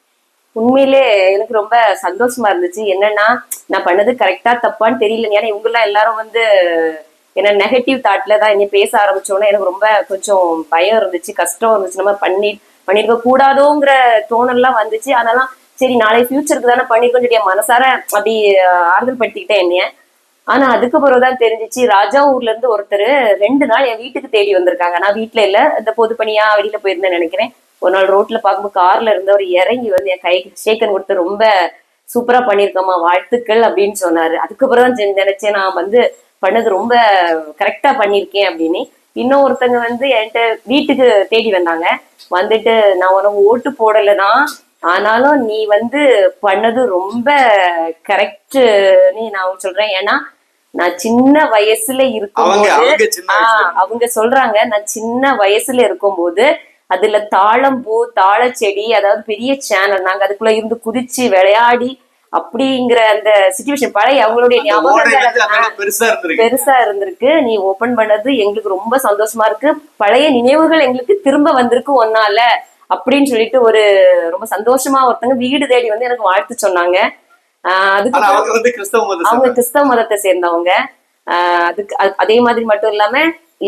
உண்மையிலே எனக்கு ரொம்ப சந்தோஷமா இருந்துச்சு. என்னன்னா நான் பண்ணது கரெக்டா தப்பான்னு தெரியல ஏன்னா இவங்கெல்லாம் எல்லாரும் வந்து என்ன நெகட்டிவ் தாட்ல தான் என்ன பேச ஆரம்பிச்சோன்னே எனக்கு ரொம்ப கொஞ்சம் பயம் இருந்துச்சு கஷ்டம் இருந்துச்சு. நம்ம பண்ணி பண்ணிருக்க கூடாதோங்கிற தோணல்லாம் வந்துச்சு. அதெல்லாம் சரி நாளை ஃபியூச்சருக்கு தானே பண்ணிருக்கோம் சொல்லி மனசார அப்படி ஆறுதல் படுத்திக்கிட்டேன் என்னைய. ஆனா அதுக்கு பிறகுதான் தெரிஞ்சிச்சு ராஜா ஊர்ல இருந்து ஒருத்தர் ரெண்டு நாள் என் வீட்டுக்கு தேடி வந்திருக்காங்க. நான் வீட்டுல இல்ல இந்த பொது பணியா வெளியில போயிருந்தேன் நினைக்கிறேன். ஒரு நாள் ரோட்ல பார்க்கும்போது கார்ல இருந்தவர் இறங்கி வந்து என் கை ஷேக்கன் கொடுத்து ரொம்ப சூப்பரா பண்ணிருக்கோமா வாழ்த்துக்கள் அப்படின்னு சொன்னாரு. அதுக்கப்புறம் தான் நினைச்சேன் நான் வந்து பண்ணது ரொம்ப கரெக்டா பண்ணிருக்கேன் அப்படின்னு. இன்னும் ஒருத்தங்க வந்து என்கிட்ட வீட்டுக்கு தேடி வந்தாங்க. வந்துட்டு நான் உனக்கு ஓட்டு போடலைதான் ஆனாலும் நீ வந்து பண்ணது ரொம்ப கரெக்ட்னு நான் சொல்றேன். ஏன்னா நான் சின்ன வயசுல இருக்கும்போது அவங்க சொல்றாங்க நான் சின்ன வயசுல இருக்கும்போது அதுல தாழம்பூ தாழச்செடி அதாவது பெரிய சேனல் நாங்க அதுக்குள்ள இருந்து குதிச்சு விளையாடி அப்படிங்கிற அந்த சுச்சுவேஷன் பழைய அவங்களுடைய அளவுக்கு பெருசா இருந்திருக்கு. நீ ஓபன் பண்ணது எங்களுக்கு ரொம்ப சந்தோஷமா இருக்கு. பழைய நினைவுகள் எங்களுக்கு திரும்ப வந்திருக்கு ஒன்னால அப்படின்னு சொல்லிட்டு ஒரு ரொம்ப சந்தோஷமா ஒருத்தங்க வீடு தேடி வந்து எனக்கு வாழ்த்து சொன்னாங்க. அவங்க கிறிஸ்தவ மதத்தை சேர்ந்தவங்க. அதுக்கு அதே மாதிரி மட்டும் இல்லாம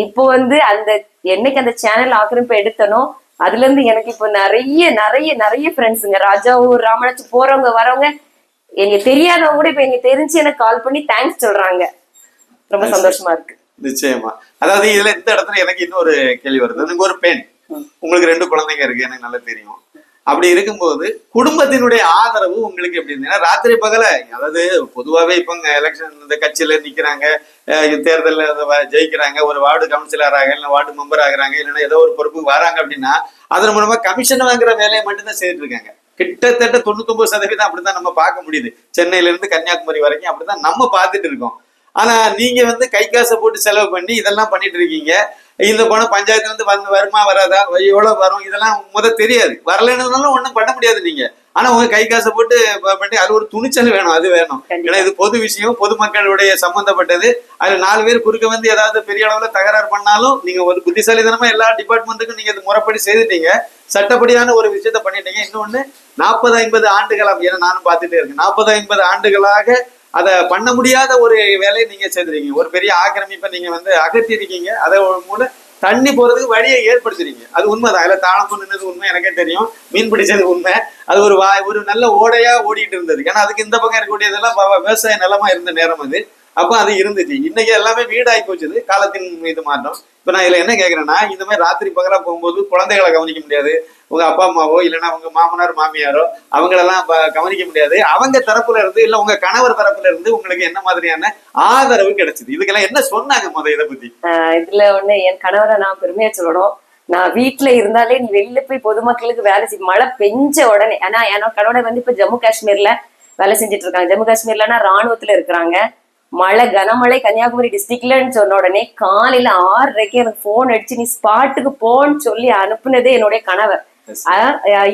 இப்போ வந்து அந்த என்னைக்கு அந்த சேனல் ஆக்கிரமிப்பு எடுத்தனோ அதுல இருந்து எனக்கு இப்போ நிறைய நிறைய நிறைய ஃப்ரெண்ட்ஸுங்க ராஜாவூர் ராமநாச்சு போறவங்க வரவங்க எனக்கு தெரியாதவங்க கூட இப்ப எனக்கு தெரிஞ்சு எனக்கு கால் பண்ணி தேங்க்ஸ் சொல்றாங்க. ரொம்ப சந்தோஷமா இருக்கு. நிச்சயமா. அதாவது இதுல இந்த இடத்துல எனக்கு இன்னொரு கேள்வி வருது. ஒரு பெண். உங்களுக்கு ரெண்டு குழந்தைங்க இருக்கு எனக்கு நல்லா தெரியும். அப்படி இருக்கும்போது குடும்பத்தினுடைய ஆதரவு உங்களுக்கு எப்படி இருந்தது? ஏன்னா ராத்திரி பகல அதாவது பொதுவாகவே இப்போங்க எலெக்ஷன் இந்த கட்சியில் நிற்கிறாங்க தேர்தலில் ஜெயிக்கிறாங்க ஒரு வார்டு கவுன்சிலர் ஆக இல்லை வார்டு மெம்பர் ஆகுறாங்க இல்லைன்னா ஏதோ ஒரு பொறுப்பு வராங்க அப்படின்னா அதன் மூலமாக கமிஷன் வாங்குற வேலையை மட்டும்தான் செய்துட்டு இருக்காங்க. கிட்டத்தட்ட தொண்ணூத்தொம்பது சதவீதம் அப்படிதான் நம்ம பார்க்க முடியுது. சென்னையிலேருந்து கன்னியாகுமரி வரைக்கும் அப்படிதான் நம்ம பார்த்துட்டு இருக்கோம். ஆனா நீங்க வந்து கை காசை போட்டு செலவு பண்ணி இதெல்லாம் பண்ணிட்டு இருக்கீங்க. இந்த பணம் பஞ்சாயத்துல இருந்து வந்து வருமா வராதா? எவ்வளவு வரும்? இதெல்லாம் முத தெரியாது. வரலைன்னாலும் ஒண்ணும் பண்ண முடியாது நீங்க. ஆனா உங்க கை காசை போட்டு பண்ணி அது ஒரு துணிச்சல் வேணும் அது வேணும். ஏன்னா இது பொது விஷயம் பொதுமக்களுடைய சம்பந்தப்பட்டது. அதுல நாலு பேர் குறுக்க வந்து ஏதாவது பெரிய அளவுல தகராறு பண்ணாலும் நீங்க ஒரு புத்திசாலித்தனமா எல்லா டிபார்ட்மெண்ட்டுக்கும் நீங்க இது முறைப்படி செய்துட்டீங்க. சட்டப்படியான ஒரு விஷயத்த பண்ணிட்டீங்க. இன்னொன்னு நாற்பது ஐம்பது ஆண்டுகளா ஏன்னா நானும் பார்த்துட்டே இருக்கேன். நாற்பது ஐம்பது ஆண்டுகளாக அதை பண்ண முடியாத ஒரு வேலையை நீங்க செய்திருக்கீங்க. ஒரு பெரிய ஆக்கிரமிப்பை நீங்க வந்து அகற்றிருக்கீங்க. அதை மூலம் தண்ணி போறதுக்கு வழியை ஏற்படுத்துறீங்க. அது உண்மைதான். அதில் தாளம் நின்னது உண்மை எனக்கே தெரியும். மீன் பிடிச்சது உண்மை. அது ஒரு வா ஒரு நல்ல ஓடையா ஓடிட்டு இருந்தது. ஏன்னா அதுக்கு இந்த பக்கம் இருக்கக்கூடியதெல்லாம் விவசாய நிலமா இருந்த நேரம் அது. அப்போ அது இருந்துச்சு. இன்னைக்கு எல்லாமே வீடாகி போச்சுது. காலத்தின் இது மாற்றம். இப்போ நான் இதில் என்ன கேட்குறேன்னா இந்த மாதிரி ராத்திரி பகலாக போகும்போது குழந்தைகளை கவனிக்க முடியாது. உங்க அப்பா அம்மாவோ இல்லைன்னா உங்க மாமனார் மாமியாரோ அவங்களெல்லாம் கவனிக்க முடியாது. அவங்க தரப்புல இருந்து இல்லை உங்க கணவர் தரப்புல இருந்து உங்களுக்கு என்ன மாதிரியான ஆதரவு கிடைச்சது? இதுக்கெல்லாம் என்ன சொன்னாங்க முத இதை பத்தி? இதில் இதுல ஒண்ணு என் கணவரை நான் பெருமையா சொல்லணும். நான் வீட்டுல இருந்தாலே நீ வெளியில போய் பொதுமக்களுக்கு வேலை செய் மழை பெஞ்ச உடனே ஆனா என்னோட கணவரை வந்து இப்ப ஜம்மு காஷ்மீர்ல வேலை செஞ்சுட்டு இருக்காங்க. ஜம்மு காஷ்மீர்லன்னா ராணுவத்துல இருக்கிறாங்க. மழை கனமழை கன்னியாகுமரி டிஸ்ட்ரிக்ட்லன்னு சொன்ன உடனே காலையில ஆறரைக்கு எனக்கு ஃபோன் அடிச்சு நீ ஸ்பாட்டுக்கு போன்னு சொல்லி அனுப்புனதே என்னுடைய கணவர்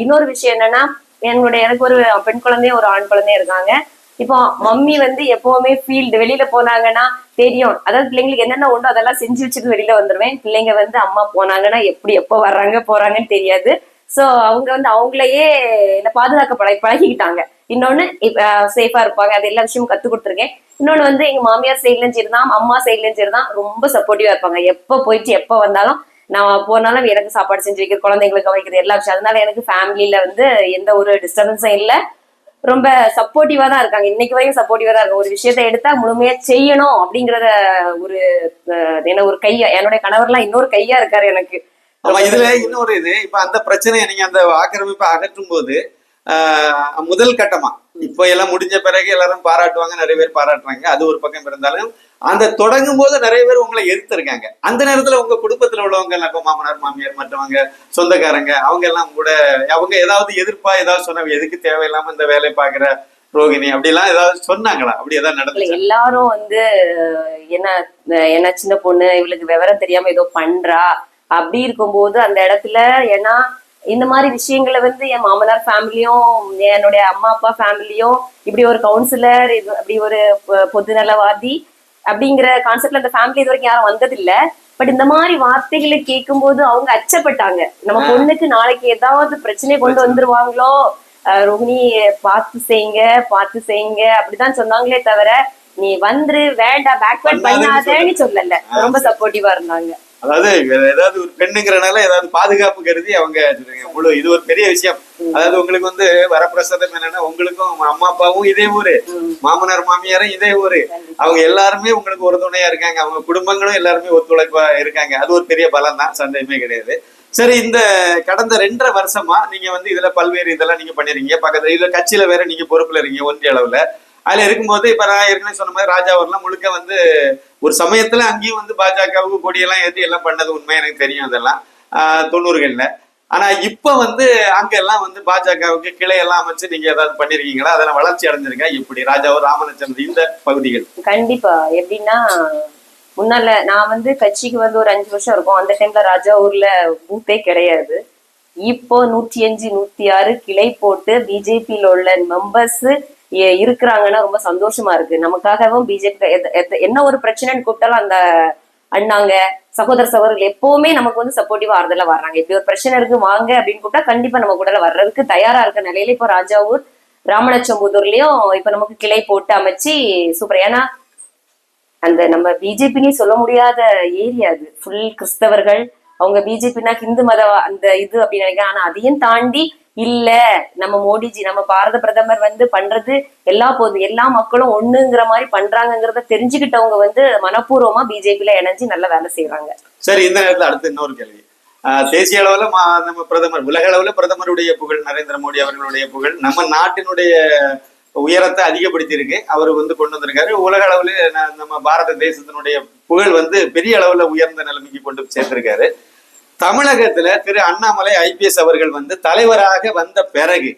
இன்னொரு விஷயம் என்னன்னா என்னுடைய எனக்கு ஒரு பெண் குழந்தையும் ஒரு ஆண் குழந்தையும் இருக்காங்க. இப்போ மம்மி வந்து எப்பவுமே ஃபீல்டு வெளியில போனாங்கன்னா தெரியும். அதாவது பிள்ளைங்களுக்கு என்னென்ன உண்டோ அதெல்லாம் செஞ்சு வச்சுட்டு வெளியில வந்துருவேன். பிள்ளைங்க வந்து அம்மா போனாங்கன்னா எப்படி எப்போ வர்றாங்க போறாங்கன்னு தெரியாது. சோ அவங்க வந்து அவங்களையே என்ன பாதுகாக்க பழகி பழகிக்கிட்டாங்க. இன்னொன்னு சேஃபா இருப்பாங்க. அது எல்லா விஷயமும் கத்து கொடுத்துருக்கேன். இன்னொன்னு வந்து எங்க மாமியார் சைட்லயும் சரிதான் அம்மா சைட்லயும் சரிதான் ரொம்ப சப்போர்ட்டிவா இருப்பாங்க. எப்ப போயிட்டு எப்ப வந்தாலும் நான் போனாலும் எனக்கு சாப்பாடு செஞ்சு வைக்கிறது குழந்தைங்களுக்கு வைக்கிறது எல்லா விஷயம். அதனால எனக்கு ஃபேமிலியில வந்து எந்த ஒரு டிஸ்டர்பன்ஸும் இல்லை. ரொம்ப சப்போர்ட்டிவா தான் இருக்காங்க. இன்னைக்கு வரையும் சப்போர்ட்டிவா தான் இருக்காங்க. ஒரு விஷயத்த எடுத்தா முழுமையா செய்யணும் அப்படிங்கறத ஒரு என்ன ஒரு கையா என்னுடைய கணவர்லாம் இன்னொரு கையா இருக்காரு எனக்கு. இதுல இன்னொரு இது இப்ப அந்த பிரச்சனையை நீங்க அந்த ஆக்கிரமிப்பை அகற்றும் போது முதல் கட்டமா இப்போ எல்லாம் முடிஞ்ச பிறகு எல்லாரும் பாராட்டுவாங்க நிறைய பேர் பாராட்டுறாங்க அது ஒரு பக்கம் இருந்தாலும் அந்த தொடங்கும் போது நிறைய பேர் உங்களை எதிர்த்திருக்காங்க. அந்த நேரத்துல உங்க குடும்பத்துல உள்ளவங்க எல்லாம் இப்ப மாமனார் மாமியார் மற்றவங்க சொந்தக்காரங்க அவங்க எல்லாம் கூட அவங்க ஏதாவது எதிர்ப்பா ஏதாவது சொன்னாங்க எதுக்கு தேவையில்லாம இந்த வேலையை பாக்குற ரோகிணி அப்படிலாம் ஏதாவது சொன்னாங்களா? அப்படி ஏதாவது இல்ல நடந்துச்சு? எல்லாரும் வந்து என்ன என்ன சின்ன பொண்ணு இவளுக்கு விவரம் தெரியாம ஏதோ பண்றா அப்படி இருக்கும்போது அந்த இடத்துல ஏன்னா இந்த மாதிரி விஷயங்களை வந்து என் மாமனார் ஃபேமிலியும் என்னுடைய அம்மா அப்பா ஃபேமிலியும் இப்படி ஒரு கவுன்சிலர் இது அப்படி ஒரு பொதுநலவாதி அப்படிங்கிற கான்செப்ட்ல அந்த ஃபேமிலி இது வரைக்கும் யாரும் வந்ததில்ல. பட் இந்த மாதிரி வார்த்தைகளை கேட்கும்போது அவங்க அச்சப்பட்டாங்க. நம்ம. பொண்ணுக்கு நாளைக்கு ஏதாவது பிரச்சனை கொண்டு வந்துருவாங்களோ? அஹ் ரோஹிணி பார்த்து செய்யுங்க பார்த்து செய்யுங்க. அப்படிதான் சொன்னாங்களே தவிர நீ வந்துரு வேண்டாம் பேக்வர்ட் பண்ணாதேன்னு சொல்லல. ரொம்ப. சப்போர்ட்டிவா இருந்தாங்க. அதாவது ஏதாவது ஒரு பெண்ணுங்கிறனால ஏதாவது பாதுகாப்பு கருதி அவங்க முழு இது ஒரு பெரிய விஷயம். அதாவது உங்களுக்கு வந்து வரப்பிரசாதம் என்னன்னா உங்களுக்கும் அம்மா அப்பாவும் இதே ஊரு. மாமனார் மாமியாரும் இதே ஊரு. அவங்க எல்லாருமே உங்களுக்கு ஒரு துணையா இருக்காங்க. அவங்க குடும்பங்களும் எல்லாருமே ஒத்துழைப்பா இருக்காங்க. அது ஒரு பெரிய பலம் தான் சந்தேகமே கிடையாது. சரி இந்த கடந்த ரெண்டரை வருஷமா நீங்க வந்து இதுல பல்வேறு இதெல்லாம் நீங்க பண்ணிருக்கீங்க. பக்கத்துல இதுல கட்சியில வேற நீங்க பொறுப்புல இருக்கீங்க ஒன்றிய அளவுல. அதுல இருக்கும்போது இப்ப நான் ஏற்கனவே சொன்ன மாதிரி ராஜாவர்லாம் முழுக்க வந்து ஒரு சமயத்துல அங்கேயும் வந்து பாஜகவுக்கு கொடியெல்லாம் ஏற்றி எல்லாம் பண்ணது உண்மை எனக்கு தெரியும் அதெல்லாம். தொண்ணூறுகளில். ஆனா இப்ப வந்து அங்கெல்லாம் வந்து பாஜகவுக்கு கிளையெல்லாம் அமைச்சு நீங்க ஏதாவது பண்ணிருக்கீங்களா? அதெல்லாம் வளர்ச்சி அடைஞ்சிருக்கா? இப்படி ராஜாவூர் ராமநாச்சந்திர இந்த பகுதிகள்? கண்டிப்பா. எப்படின்னா முன்னால நான் வந்து கட்சிக்கு வந்து ஒரு அஞ்சு வருஷம் இருக்கும். அந்த டைம்ல ராஜா ஊர்ல பூத்தே கிடையாது. இப்போ நூற்றி அஞ்சு நூத்தி ஆறு கிளை போட்டு பிஜேபியில உள்ள மெம்பர்ஸ் இருக்கிறாங்கன்னா ரொம்ப சந்தோஷமா இருக்கு. நமக்காகவும் பிஜேபி என்ன ஒரு பிரச்சனைன்னு கூப்பிட்டாலும் அந்த அண்ணாங்க சகோதர சகோதரர்கள் எப்பவுமே நமக்கு வந்து சப்போர்ட்டிவா ஆறுதலா வர்றாங்க. இப்படி ஒரு பிரச்சனை இருக்கு வாங்க அப்படின்னு கூப்பிட்டா கண்டிப்பா நம்ம கூட வர்றதுக்கு தயாரா இருக்க நிலையில இப்போ ராஜாவூர் ராமநாச்சம்புதூர்லயும் இப்ப நமக்கு கிளை போட்டு அமைச்சு சூப்பர் ஏன்னா அந்த நம்ம பிஜேபினே சொல்ல முடியாத ஏரியா அது. ஃபுல் கிறிஸ்தவர்கள் அவங்க பிஜேபினா ஹிந்து மத அந்த இது அப்படின்னு நினைக்கிறேன். ஆனா அதையும் தாண்டி இல்ல நம்ம மோடிஜி நம்ம பாரத பிரதமர் வந்து பண்றது எல்லா போது எல்லா மக்களும் ஒண்ணுங்கிற மாதிரி பண்றாங்கங்கிறத தெரிஞ்சுக்கிட்டவங்க வந்து மனப்பூர்வமா பிஜேபில இணைஞ்சு நல்ல வேலை செய்யறாங்க சரி இந்த நேரத்துல அடுத்து இன்னொரு கேள்வி. ஆஹ் தேசிய அளவுல நம்ம பிரதமர் உலக அளவுல பிரதமருடைய புகழ் நரேந்திர மோடி அவர்களுடைய புகழ் நம்ம நாட்டினுடைய உயரத்தை அதிகப்படுத்தி இருக்கு அவர் வந்து கொண்டு வந்திருக்காரு. உலக அளவுல நம்ம பாரத தேசத்தினுடைய புகழ் வந்து பெரிய அளவுல உயர்ந்த நிலைமைக்கு கொண்டு சேர்த்திருக்காரு. தமிழகத்துல திரு அண்ணாமலை ஐபிஎஸ் அவர்கள் வந்து தலைவராக வந்த பிறகு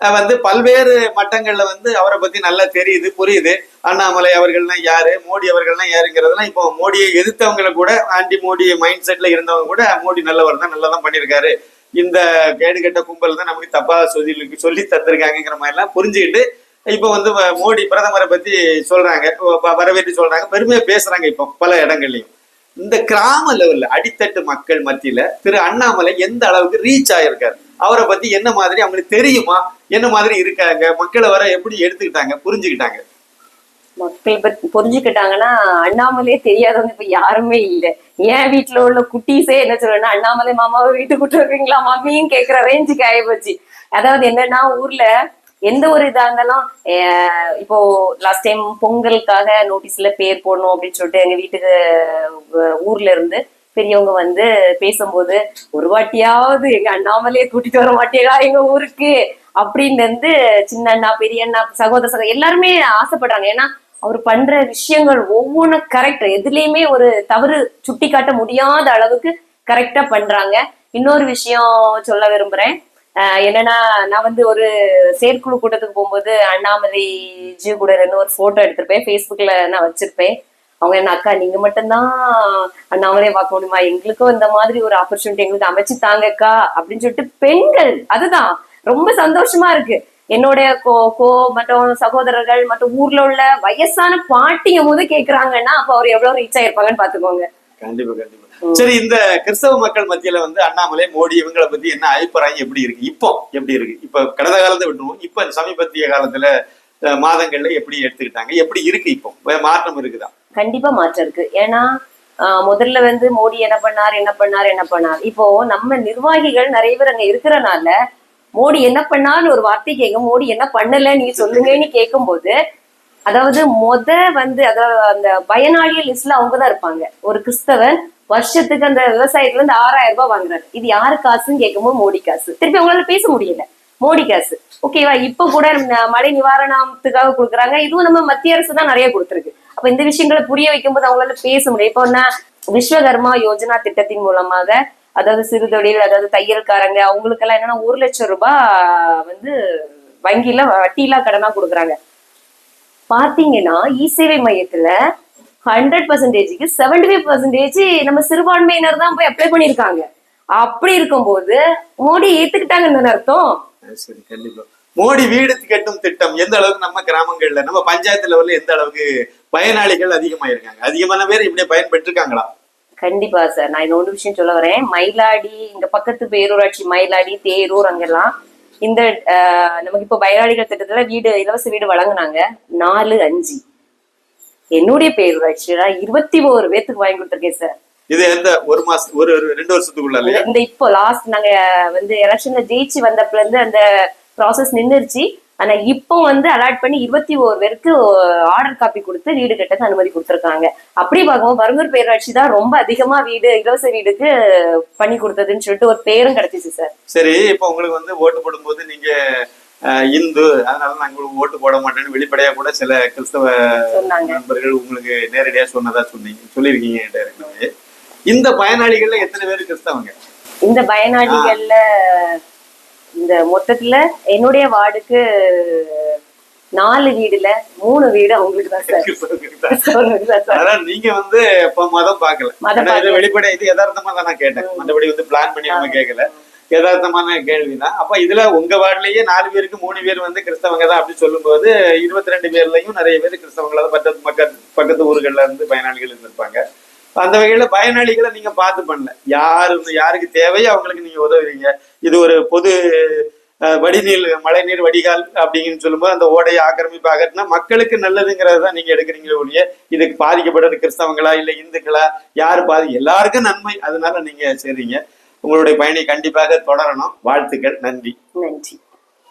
வந்து பல்வேறு மட்டங்கள்ல வந்து அவரை பத்தி நல்லா தெரியுது புரியுது. அண்ணாமலை அவர்கள்லாம் யாரு மோடி அவர்கள்லாம் யாருங்கிறதெல்லாம் இப்போ மோடியை எதிர்த்தவங்களை கூட ஆன்டி மோடி மைண்ட் செட்ல இருந்தவங்க கூட மோடி நல்லவர் தான் நல்லா தான் பண்ணியிருக்காரு. இந்த கேடுகெட்ட கும்பல் தான் நமக்கு தப்பா சொல்லி சொல்லி தந்திருக்காங்கிற மாதிரி எல்லாம் புரிஞ்சுக்கிட்டு இப்போ வந்து வ- மோடி பிரதமரை பத்தி சொல்றாங்க வரவேற்று சொல்றாங்க பெருமையா பேசுறாங்க இப்போ பல இடங்கள்லயும். இந்த கிராம லெவல்ல அடித்தட்டு மக்கள் மத்தியில திரு அண்ணாமலை எந்த அளவுக்கு ரீச் ஆயிருக்காரு? அவரை பத்தி என்ன மாதிரி அவங்களுக்கு தெரியுமா? என்ன மாதிரி இருக்காங்க? மக்களை வர எப்படி எடுத்துக்கிட்டாங்க? புரிஞ்சுக்கிட்டாங்க. மக்கள் பத்தி புரிஞ்சுக்கிட்டாங்கன்னா அண்ணாமலே தெரியாதவங்க இப்ப யாருமே இல்ல. ஏன் வீட்டுல உள்ள குட்டீஸே என்ன சொல்றேன்னா அண்ணாமலை மாமாவை வீட்டுக்கு கூட்டு வருவீங்களா? மாமியும் கேக்குற ரேஞ்சுக்கு ஆயிப்போச்சு. அதாவது என்னன்னா ஊர்ல எந்த ஒரு இதா இருந்தாலும் இப்போ லாஸ்ட் டைம் பொங்கலுக்காக நோட்டீஸ்ல பேர் போடணும் அப்படின்னு சொல்லிட்டு எங்க வீட்டுக்கு ஊர்ல இருந்து பெரியவங்க வந்து பேசும்போது ஒரு வாட்டியாவது எங்க அண்ணாமலையே கூட்டிட்டு வர மாட்டேடா எங்க ஊருக்கு? அப்படின்னு இருந்து சின்ன அண்ணா பெரிய அண்ணா சகோதர சகோதர எல்லாருமே ஆசைப்படுறாங்க. ஏன்னா அவர் பண்ற விஷயங்கள் ஒவ்வொன்றும் கரெக்ட் எதுலேயுமே ஒரு தவறு சுட்டி காட்ட முடியாத அளவுக்கு கரெக்டா பண்றாங்க. இன்னொரு விஷயம் சொல்ல விரும்புறேன். என்னன்னா நான் வந்து ஒரு செயற்குழு கூட்டத்துக்கு போகும்போது அண்ணாமலை ஜி கூட இருந்து ஒரு போட்டோ எடுத்திருப்பேன். ஃபேஸ்புக்ல நான் வச்சிருப்பேன். அவங்க என்ன அக்கா நீங்க மட்டும்தான் அண்ணாமலையை பார்க்க முடியுமா? எங்களுக்கும் இந்த மாதிரி ஒரு ஆப்பர்ச்சுனிட்டி எங்களுக்கு அமைச்சு தாங்கக்கா அப்படின்னு சொல்லிட்டு பெண்கள் அதுதான். ரொம்ப சந்தோஷமா இருக்கு. என்னுடைய கோ கோ மற்றும் சகோதரர்கள் மற்றும் ஊர்ல உள்ள வயசான பாட்டிங்க போது கேக்குறாங்கன்னா அப்ப அவர் எவ்வளவு ரீச் ஆயிருப்பாங்கன்னு பாத்துக்கோங்க கண்டிப்பா கண்டிப்பா. சரி இந்த கிறிஸ்தவ மக்கள் மத்தியில வந்து அண்ணாமலை மோடி இவங்களை பத்தி என்ன அபிப்பிராயம் எப்படி இருக்கு? இப்போ எப்படி இருக்கு? இப்ப கடந்த காலத்தை விட்டுருவோம். இப்ப சமீபத்திய காலத்துல மாதங்கள்ல எப்படி எடுத்துக்கிட்டாங்க? எப்படி இருக்கு இப்போ? மாற்றம் இருக்குதா? கண்டிப்பா மாற்றம் இருக்கு. ஏன்னா ஆஹ் முதல்ல வந்து மோடி என்ன பண்ணார் என்ன பண்ணார் என்ன பண்ணார்? இப்போ நம்ம நிர்வாகிகள் நிறைய பேர் அங்க இருக்கிறனால மோடி என்ன பண்ணான்னு ஒரு வார்த்தை கேட்கும். மோடி என்ன பண்ணல நீ சொல்லுங்கன்னு கேட்கும் போது அதாவது முத வந்து அதாவது அந்த பயனாளிய லிஸ்ட்ல அவங்க தான் இருப்பாங்க. ஒரு கிறிஸ்தவன் வருஷத்துக்கு அந்த விவசாயத்துல இருந்து ஆறாயிரம் ரூபாய் வாங்குறாரு. இது யாரு காசுன்னு கேட்கும்போது மோடி காசு. திருப்பி அவங்களால பேச முடியல. மோடி காசு. ஓகேவா இப்ப கூட மழை நிவாரணத்துக்காக கொடுக்குறாங்க. இதுவும் நம்ம மத்திய அரசு தான் நிறைய கொடுத்துருக்கு. அப்ப இந்த விஷயங்களை புரிய வைக்கும்போது அவங்களால பேச முடியும் இப்போ என்ன விஸ்வகர்மா யோஜனா திட்டத்தின் மூலமாக அதாவது சிறு தொழில் அதாவது தையல்காரங்க அவங்களுக்கெல்லாம் என்னன்னா ஒரு லட்சம் ரூபாய் வந்து வங்கியில வட்டியில்லா கடனா கொடுக்குறாங்க. பாத்தீங்கன்னா இ சேவை மையத்துல ஹண்ட்ரட் பர்சன்டேஜுக்கு செவன்டி ஃபைவ் பர்சன்டேஜ் நம்ம சிறுபான்மையினர் தான் போய் அப்ளை பண்ணியிருக்காங்க. அப்படி இருக்கும்போது மோடி ஏத்துக்கிட்டாங்கன்னு அர்த்தம்? சரி கண்டிப்பா. மோடி வீடு கட்டும் திட்டம் எந்த அளவுக்கு நம்ம கிராமங்கள்ல நம்ம பஞ்சாயத்து லெவல்ல எந்த அளவுக்கு பயனாளிகள் அதிகமா இருக்காங்க அதிகமான பேர் இப்படியே பயன் பெற்றிருக்காங்களா கண்டிப்பா சார் நான் இன்னொரு விஷயம் சொல்ல வரேன். மயிலாடி இங்க பக்கத்து பேரூராட்சி மயிலாடி தேரூர் அங்கெல்லாம் இந்த நமக்கு இப்போ பயனாளிகள் திட்டத்துல வீடு இலவச வீடு வழங்குனாங்க. நாலு அஞ்சு. என்னுடைய பேரூராட்சியில இருபத்தி ஓரு பேத்துக்கு வாங்கி கொடுத்துருக்கேன் சார் இது எந்த ஒரு மாசம் ஒரு ரெண்டு வருஷத்துக்குள்ள இந்த இப்போ லாஸ்ட் நாங்க வந்து எலெக்ஷன்ல ஜெயிச்சு வந்தப்பல இருந்து அந்த ப்ராசஸ் நின்றுச்சு ஆனா இப்போ வந்து அலாட் பண்ணி இருபத்தி ஓரு பேருக்கு ஆர்டர் காப்பி கொடுத்து வீடு கட்டக்கு அனுமதி கொடுத்துருக்காங்க. அப்படி பார்க்கும்போது பருங்கூர் பேரூராட்சி தான் ரொம்ப அதிகமா வீடு இலவச வீடுக்கு பண்ணி கொடுத்ததுன்னு சொல்லிட்டு ஒரு பேரும் கிடைச்சிச்சு சார். சரி இப்போ உங்களுக்கு வந்து ஓட்டு போடும்போது நீங்க இந்து அதனால உங்களுக்கு ஓட்டு போட மாட்டேன்னு வெளிப்படையா கூட சில கிறிஸ்தவ சொன்னாங்க. நண்பர்கள் உங்களுக்கு நேரடியா சொன்னதா சொன்னீங்க சொல்லியிருக்கீங்க ஏற்கனவே. இந்த பயனாளிகள்ல எத்தனை பேர் கிறிஸ்தவங்க? இந்த பயனாளிகள்ல இந்த மொத்தத்துல என்னுடைய வார்டுக்கு நாலு வீடுல மூணு வீடு அவங்களுக்கு தான் சார். தான். தான் நீங்க வந்து இப்ப மதம் ஏன்னா இது. வெளிப்படை இது யதார்த்தமா தான் நான் கேட்டேன். மற்றபடி வந்து பிளான் பண்ணி நம்ம கேட்கல யதார்த்தமான கேள்விதான் அப்ப இதுல உங்க வார்டுலயே நாலு பேருக்கு மூணு பேர் வந்து கிறிஸ்தவங்க தான் அப்படி சொல்லும்போது இருபத்தி ரெண்டு பேர்லயும் நிறைய பேர் கிறிஸ்தவங்கள தான் பக்கத்து பக்கத்து ஊர்கள்ல இருந்து பயனாளிகள் இருந்திருப்பாங்க. அந்த வகையில பயனாளிகளை நீங்க பார்த்து பண்ணல. யாரு யாருக்கு தேவையோ அவங்களுக்கு நீங்க உதவுறீங்க. இது ஒரு பொது வடிநீர் மழைநீர் வடிகால் அப்படின்னு சொல்லும்போது அந்த ஓடையை ஆக்கிரமிப்பு அகற்றினா மக்களுக்கு நல்லதுங்கிறது தான் நீங்க எடுக்கிறீங்களே ஒழிய இதுக்கு பாதிக்கப்படுறது கிறிஸ்தவங்களா இல்லை இந்துக்களா? யாரு பாதி எல்லாருக்கும் நன்மை. அதனால நீங்க செய்றீங்க. உங்களுடைய பயணி கண்டிப்பாக தொடரணும். வாழ்த்துக்கள். நன்றி. நன்றி.